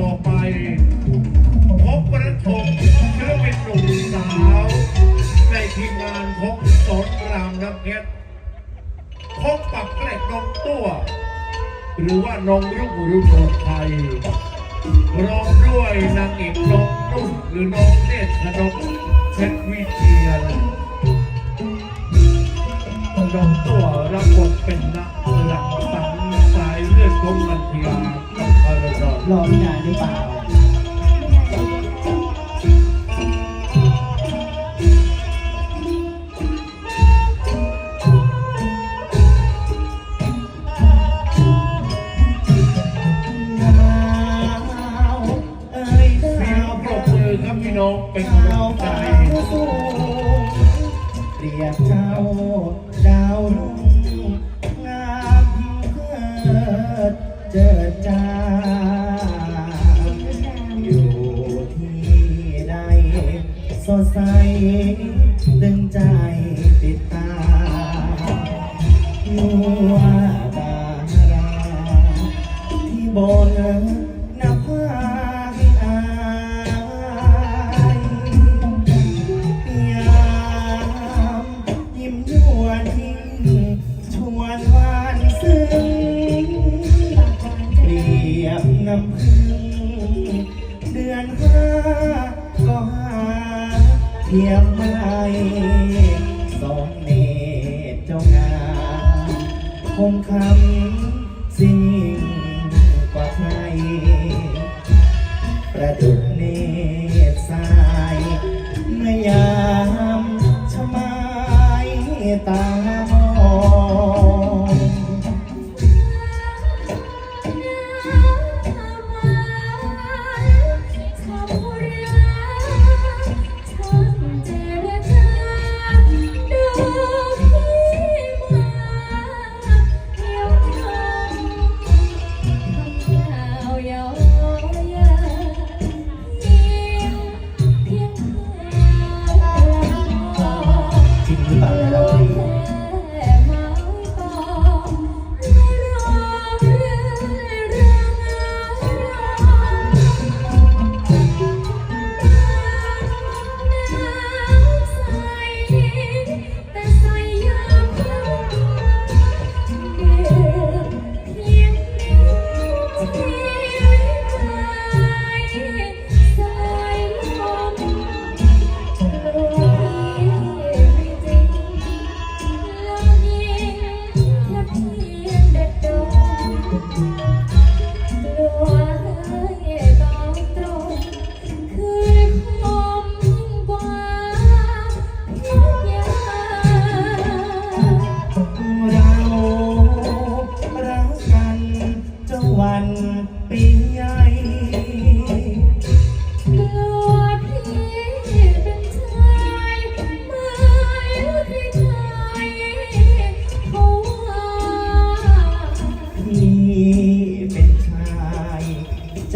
ต่อไป พบประชมศิลปินหนุ่มสาว ในทีมงานของสอนรามน้ำเพชรพบกับแกล้งน้องตัว หรือว่าน้องรุ่งรุ่งโนไทยร้องด้วยนางเอกน้องนุ่นหรือน้องเนตรนกเพชรวิเชียรน้องตัวรับบทเป็นนักหลักสังสายเลือดของมันเทียกับพา ราดอพี่นานหรือเปล่าดาวเอ้ยเสียงปรบมือครับพี่น้องเป็นกำดาลัวงใจ เรียกเจ้าดาวรุ่ง สดใสดึงใจติดตามนัวดาราที่บน เทียมไม่สองเนตรเจ้างามคงคำสิ่งกว่าใครประดุจเนตรสายเมื่อยามชมายตามอง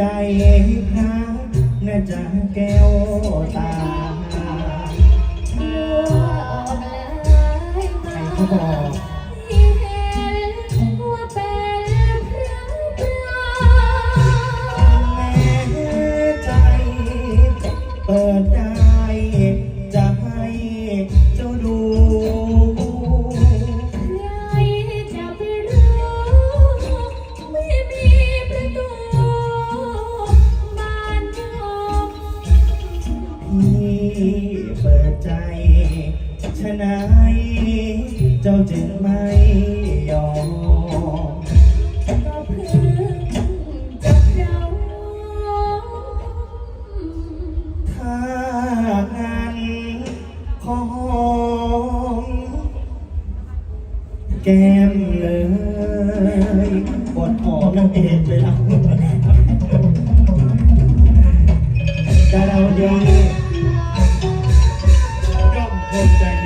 ใจพระน่าจะแก้วตา ใครเขาบอก เปิดใจฉะนั้นเจ้าจึงไม่ยอมถ้างั้นขอหอมแก้มเลยปวดหอมนั่นเองเลยล่ะจะเราดี Golden